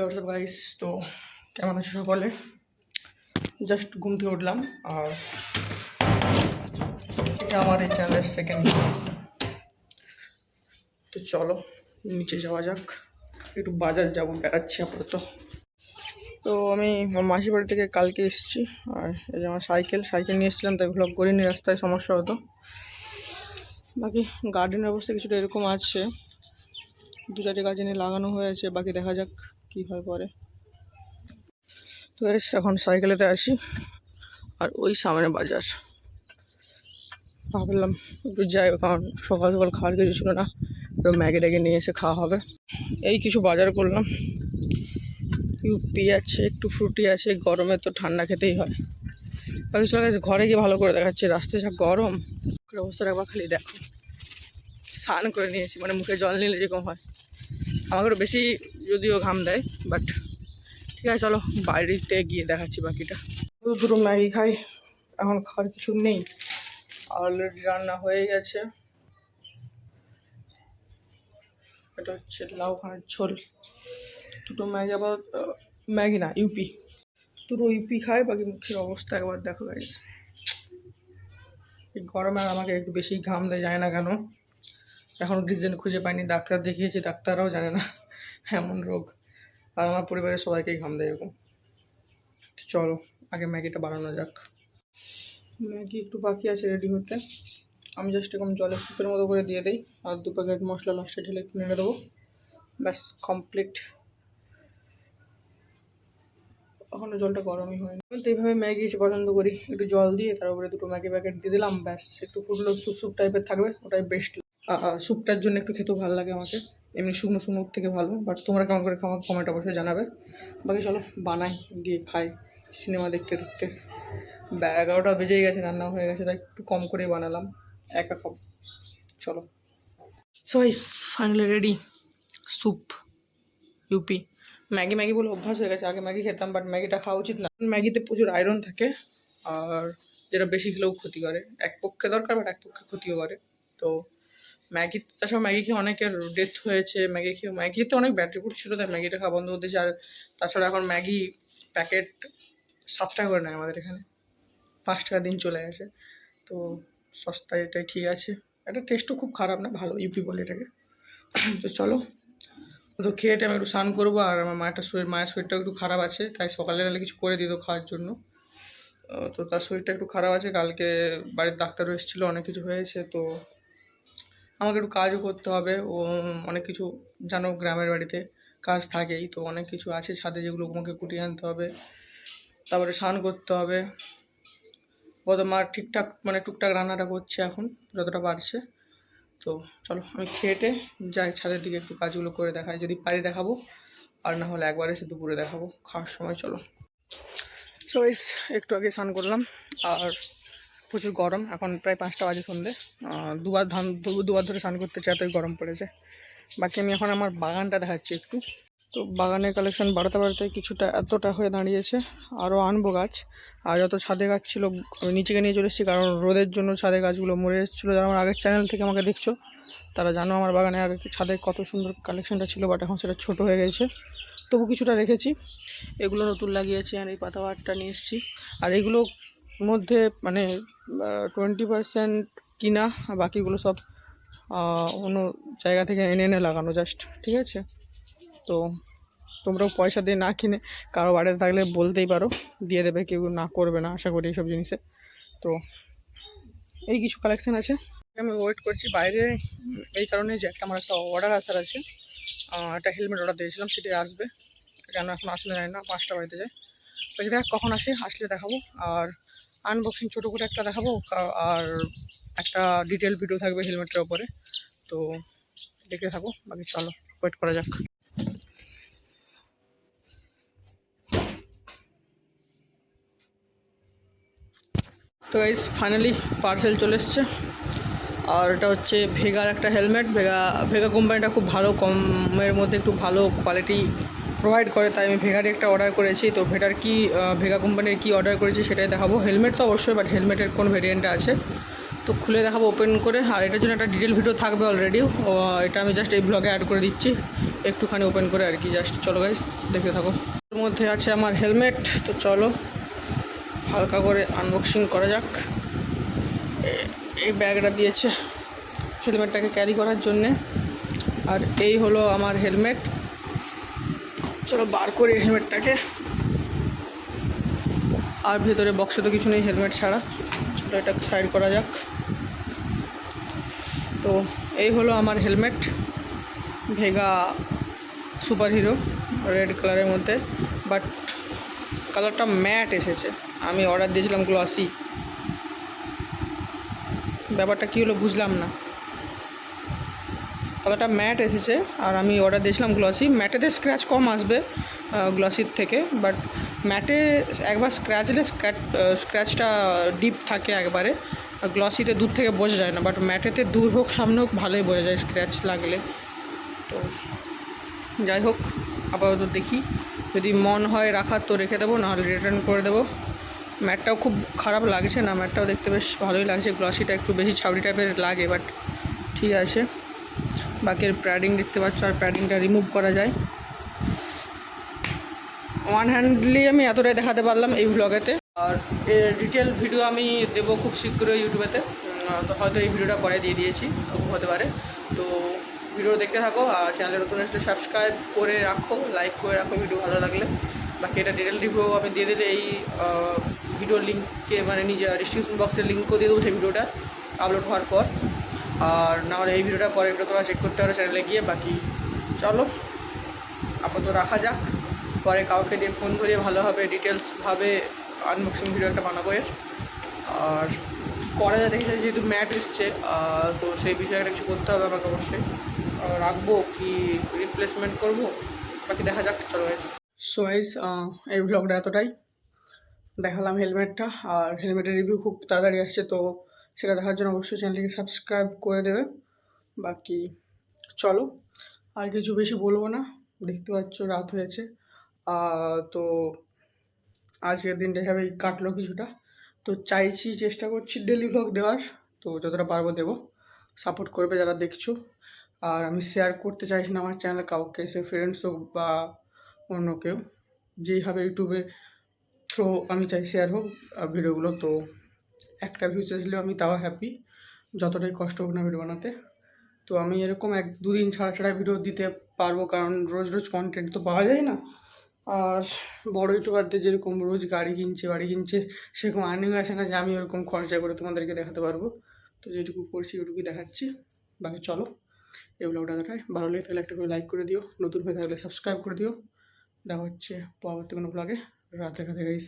WhatsApp guys তো কেমন আছো সকলে? জাস্ট ঘুম থেকে উঠলাম, আর এটা আমার এই চ্যানেলের সেকেন্ড তো চলো, নিচে যাওয়া যাক। একটু বাজার যাব, বেড়াচ্ছি আপাতত। তো আমি আমার মাসির বাড়ি থেকে কালকে এসেছি, আর এই যে আমার সাইকেল সাইকেল নিয়ে এসেছিলাম, তাই ভ্লগ করিনি, রাস্তায় সমস্যা হতো। বাকি গার্ডেনের অবস্থা কিছুটা এরকম আছে। দু চারটে গাছ এনে লাগানো হয়েছে, বাকি দেখা যাক। কী হয় পরে। তো এখন সাইকেলেতে আসি, আর ওই সামনে বাজার। ভাবলাম একটু যাই, কারণ সকাল সকাল খাওয়ার কিছু ছিল না একটু ম্যাগি ট্যাগি নিয়ে এসে খাওয়া হবে। এই কিছু বাজার করলাম। ইউপি আছে, একটু ফ্রুটি আছে, গরমে তো ঠান্ডা খেতেই হয়। বাকি চলে ঘরে গিয়ে ভালো করে দেখাচ্ছে, রাস্তায় যা গরম অবস্থাটা একবার খালি দেখো। স্নান করে নিয়েছি মানে মুখে জল নিলে যেরকম হয়। আমাকে বেশি যদিও ঘাম দেয় বাট ঠিক আছে চলো বাড়িতে গিয়ে দেখাচ্ছি বাকিটা। দুটো ম্যাগি খাই এখন খাওয়ার কিছু নেই। অলরেডি রান্না হয়ে গেছে। এটা হচ্ছে লাউ খানার ঝোল। দুটো ম্যাগি আবার ম্যাগি না ইউপি দুটো ইউপি খাই বাকি মুখের অবস্থা একবার দেখো গাইস এই গরমে আমাকে একটু বেশি ঘাম দেয় যায় না কেন। এখনও রিজন খুঁজে পাইনি, ডাক্তার দেখিয়েছি, ডাক্তাররাও জানে না, এমন রোগ। আর আমার পরিবারের সবাইকেই ঘাম দেয় এরকম। চলো, আগে ম্যাগিটা বানানো যাক। ম্যাগি একটু বাকি আছে রেডি হতে। আমি জাস্ট এরকম জলে সুপের মতো করে দিয়ে দিই, আর দু প্যাকেট মশলা লাস্টে ঢেলে একটু নেড়ে দেবো। ব্যাস কমপ্লিট এখনও জলটা গরমই হয়নি। তো এইভাবে ম্যাগি পছন্দ করি। একটু জল দিয়ে তার উপরে দুটো ম্যাগি প্যাকেট দিয়ে দিলাম, ব্যাস, একটু ফুটলো, সুপ স্যুপ টাইপের থাকবে, ওটাই বেস্ট স্যুপটার জন্য একটু খেতেও ভালো লাগে আমাকে। এমনি শুকনো শুকনো থেকে ভালো বাট তোমরা কেমন করে খাওয়া কমেন্ট অবশ্যই জানাবে। বাকি চলো, বানাই, গিয়ে খাই সিনেমা দেখতে দেখতে। এগারোটা বেজেই গেছে, রান্না হয়ে গেছে, তাই একটু কম করেই বানালাম। একা খাব। চলো। So is finally ready soup UP Maggi Maggi বলে অভ্যাস হয়ে গেছে, আগে ম্যাগি খেতাম বাট ম্যাগিটা খাওয়া উচিত না। ম্যাগিতে প্রচুর আয়রন থাকে, আর যেটা বেশি খেলেও ক্ষতি করে। এক পক্ষে দরকার বাট এক পক্ষে ক্ষতিও করে। তো ম্যাগি তাছাড়া ম্যাগি খেয়ে অনেকের ডেথ হয়েছে। ম্যাগি খেয়ে ম্যাগিতে অনেক ব্যাটারি ফুড ছিল, তাই ম্যাগিটা খাওয়া বন্ধ করতেছে আর তাছাড়া এখন ম্যাগি প্যাকেট সাত টাকা করে নেয় আমাদের এখানে। পাঁচ টাকা দিন চলে গেছে তো সস্তায় এটাই ঠিক আছে। এটা টেস্টও খুব খারাপ না, ভালো, ইউপি বলে এটাকে। তো চলো, তো খেয়ে আমি একটু স্নান করব, আর আমার মায়েরটা শরীর, মায়ের শরীরটা একটু খারাপ আছে, তাই সকালে নাহলে কিছু করে দিত খাওয়ার জন্য। তো তার শরীরটা একটু খারাপ আছে, কালকে বাড়ির ডাক্তারও এসেছিল, অনেক কিছু হয়েছে, তো আমাকে একটু কাজও করতে হবে। ও অনেক কিছু জানো গ্রামের বাড়িতে কাজ থাকেই, তো অনেক কিছু আছে ছাদে যেগুলো আমাকে কুটিয়ে আনতে হবে। তারপরে স্নান করতে হবে। ও মা ঠিকঠাক মানে টুকটাক রান্নাটা করছে এখন, যতটা পারছে। তো চলো আমি খেয়েটে যাই, ছাদের দিকে একটু কাজগুলো করে দেখাই। যদি পারি দেখাবো, আর না হলে একবার এসে দুপুরে দেখাবো। খাওয়ার সময় চলো। সো একটু আগে স্নান করলাম, আর প্রচুর গরম, এখন প্রায় পাঁচটা বাজে সন্ধে। দুবার ধান দুবার ধরে স্নান করতে চাই এতই গরম পড়েছে। বাকি আমি এখন আমার বাগানটা দেখাচ্ছি একটু। তো বাগানের কালেকশন বাড়াতে বাড়াতে কিছুটা এতটা হয়ে দাঁড়িয়েছে আরও আনব গাছ। আর যত ছাদে গাছ ছিল, আমি নিচেকে নিয়ে চলে এসেছি, কারণ রোদের জন্য ছাদে গাছগুলো মরে যাচ্ছিল। যারা আমার আগের চ্যানেল থেকে আমাকে দেখছ, তারা জানো আমার বাগানে আগে ছাদে কত সুন্দর কালেকশনটা ছিল বাট এখন সেটা ছোট হয়ে গেছে। তবু কিছুটা রেখেছি। এগুলো নতুন লাগিয়েছি, আর এই পাতাবাহারটা নিয়ে এসেছি। আর এগুলো মধ্যে মানে টোয়েন্টি পার্সেন্ট কিনা বাকিগুলো সব অন্য জায়গা থেকে এনে এনে লাগানো জাস্ট ঠিক আছে? তো তোমরাও পয়সা দিয়ে না কিনে কারও বাড়িতে থাকলে বলতেই পারো, দিয়ে দেবে, কেউ না করবে না, আশা করি এইসব জিনিসে। তো এই কিছু কালেকশান আছে। আমি ওয়েট করছি বাইরে, এই কারণে যে একটা আমার একটা অর্ডার আসার আছে। একটা হেলমেট অর্ডার দিয়েছিলাম সেটাই আসবে। কেন এখন আসলে জানি না, পাঁচটা বাড়িতে যায়। তো দেখ কখন আসে, আসলে দেখাবো। আর আনবক্সিং ছোটো করে একটা দেখাবো আর একটা ডিটেল ভিডিও থাকবে হেলমেটের ওপরে। তো দেখতে থাকো, বাকি চলো ওয়েট করা যাক। তো গাইস ফাইনালি পার্সেল চলে এসছে। আর এটা হচ্ছে ভেগার একটা হেলমেট ভেগা ভেগা কোম্পানিটা খুব ভালো, কমের মধ্যে একটু ভালো কোয়ালিটি প্রোভাইড করে, তাই আমি ভেগারই একটা অর্ডার করেছি। তো ভেটার কি ভেগা কোম্পানির কি অর্ডার করেছি সেটাই দেখাবো। হেলমেট তো অবশ্যই বাট হেলমেটের কোন ভেরিয়েন্টটা আছে। তো খুলে দেখাবো ওপেন করে। আর এটার জন্য একটা ডিটেল ভিডিও থাকবে অলরেডি এটা আমি জাস্ট এই ব্লগে অ্যাড করে দিচ্ছি। একটুখানি ওপেন করে আর কি জাস্ট চলো গাইস দেখতে থাকো। এর মধ্যে আছে আমার হেলমেট। তো চলো, হালকা করে আনবক্সিং করা যাক। এই ব্যাগটা দিয়েছে হেলমেটটাকে ক্যারি করার জন্যে। আর এই হলো আমার হেলমেট। চলো বার করি হেলমেটটাকে। আর ভেতরে বক্সে তো কিছু নেই হেলমেট ছাড়া। চলো এটা সাইড করা যাক। তো এই হলো আমার helmet, Vega super hero red কালারের মধ্যে। বাট কালারটা ম্যাট এসেছে। আমি অর্ডার দিয়েছিলাম গ্লসি ব্যাপারটা কী হলো বুঝলাম না। কালারটা ম্যাট এসেছে, আর আমি অর্ডার দিয়েছিলাম গ্লসি ম্যাটেতে স্ক্র্যাচ কম আসবে গ্লসির থেকে বাট ম্যাটে একবার স্ক্র্যাচ এলে স্ক্র্যাচটা ডিপ থাকে একবারে গ্লসিতে দূর থেকে বোঝা যায় না বাট ম্যাটেতে দূর হোক, সামনে হোক, ভালোই বোঝা যায় স্ক্র্যাচ লাগলে। তো যাই হোক, আপাতত দেখি। যদি মন হয় রাখার তো রেখে দেবো, নাহলে রিটার্ন করে দেবো। ম্যাটটাও খুব খারাপ লাগছে না, ম্যাটটাও দেখতে বেশ ভালোই লাগছে গ্লসিটা একটু বেশি ছাউড়ি টাইপের লাগে বাট ঠিক আছে। বাকির প্যাডিং দেখতে পাচ্ছ আর প্যাডিংটা রিমুভ করা যায়। ওয়ান হ্যান্ডলি আমি এতটাই দেখাতে পারলাম এই ব্লগেতে আর এর ডিটেল ভিডিও আমি দেবো খুব শীঘ্রই ইউটিউবেতে। তো হয়তো এই ভিডিওটা পরে দিয়ে দিয়েছি হতে পারে। তো ভিডিও দেখতে থাকো আর চ্যানেলের নতুন আসলে সাবস্ক্রাইব করে রাখো লাইক করে রাখো ভিডিও ভালো লাগলে। বাকি এটা ডিটেল রিভিউ আমি দিয়ে দিলে এই ভিডিওর লিঙ্ককে মানে নিজে ডিসক্রিপশন বক্সের লিঙ্কও দিয়ে দেবো সেই ভিডিওটা আপলোড হওয়ার পর। আর না হলে এই ভিডিওটা পরে ভিডিও তোমরা চেক করতে পারো চ্যানেলে গিয়ে। বাকি চলো, আপাতত রাখা যাক। পরে কাউকে দিয়ে ফোন করিয়ে ভালোভাবে ডিটেলসভাবে আনবক্সিং ভিডিও একটা বানাবো এর। আর করা যায় দেখেছি যেহেতু ম্যাট এসছে তো সেই বিষয়ে একটা কিছু করতে হবে আমাকে অবশ্যই। রাখব কি রিপ্লেসমেন্ট করব? বাকি দেখা যাক, চলো সো গাইস এই ব্লগটা এতটাই। দেখালাম হেলমেটটা আর হেলমেটের রিভিউ খুব তাড়াতাড়ি আসছে, তো সেটা দেখার জন্য অবশ্যই চ্যানেলটিকে সাবস্ক্রাইব করে দেবে। বাকি, চলো। আর কিছু বেশি বলব না। দেখতে পাচ্ছ, রাত হয়েছে। তো আজকের দিনটা এভাবেই কাটলো কিছুটা। তো চাইছি, চেষ্টা করছি ডেলি ভ্লগ দেওয়ার। তো যতটা পারব দেবো। সাপোর্ট করবে যারা দেখছ। আর আমি শেয়ার করতে চাইছি না আমার চ্যানেল কাউকে, সে ফ্রেন্ডস হোক বা অন্য কেউ। যেইভাবে ইউটিউবে থ্রো আমি চাই শেয়ার হোক ভিডিওগুলো তো একটা ভিউজ আসলেও আমি, তাও হ্যাপি যতটাই কষ্ট হোক না ভিডিও বানাতে। তো আমি এরকম এক দুদিন ছাড়া ছাড়া ভিডিও দিতে পারব, কারণ রোজ রোজ কন্টেন্ট তো পাওয়া যায় না। আর বড় ইউটিউবারদের যেরকম রোজ গাড়ি কিনছে, বাড়ি কিনছে, সেরকম আর্নিং আছে না যে আমি ওরকম খরচা করে তোমাদেরকে দেখাতে পারব। তো যেটুকু করছি ওটুকুই দেখাচ্ছি। বাকি চলো, এই ব্লগটা দেখায় ভালো লেগে থাকলে একটা করে লাইক করে দিও। নতুন হয়ে থাকলে সাবস্ক্রাইব করে দিও। দেখা হচ্ছে পরবর্তী কোনো ব্লগে রাত দেখা গাইস